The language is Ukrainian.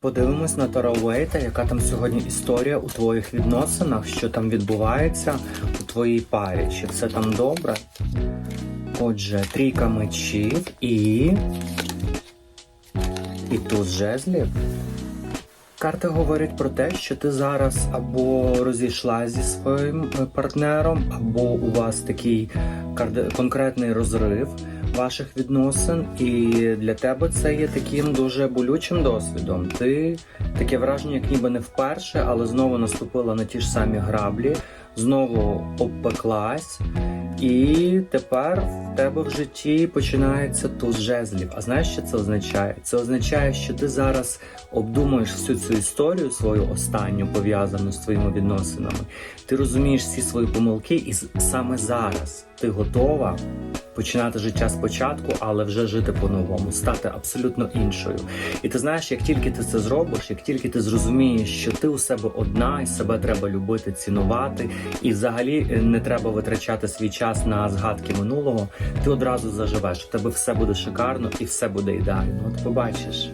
Подивимось на Тара Уейта, яка там сьогодні історія у твоїх відносинах, що там відбувається у твоїй парі. Чи все там добре? Отже, трійка мечів і. І туз жезлів. Карти говорять про те, що ти зараз або розійшла зі своїм е, партнером, або у вас такий конкретний розрив ваших відносин, і для тебе це є таким дуже болючим досвідом. Ти таке враження, як ніби не вперше, але знову наступила на ті ж самі граблі, знову обпеклась. І тепер в тебе в житті починається туз жезлів. А знаєш, що це означає? Це означає, що ти зараз обдумуєш всю цю історію свою останню пов'язану з твоїми відносинами. Ти розумієш всі свої помилки, і саме зараз ти готова починати життя спочатку, але вже жити по-новому, стати абсолютно іншою. І ти знаєш, як тільки ти це зробиш, як тільки ти зрозумієш, що ти у себе одна, і себе треба любити, цінувати, і взагалі е, не треба витрачати свій час на згадки минулого, ти одразу заживеш. У тебе все буде шикарно і все буде ідеально. От побачиш.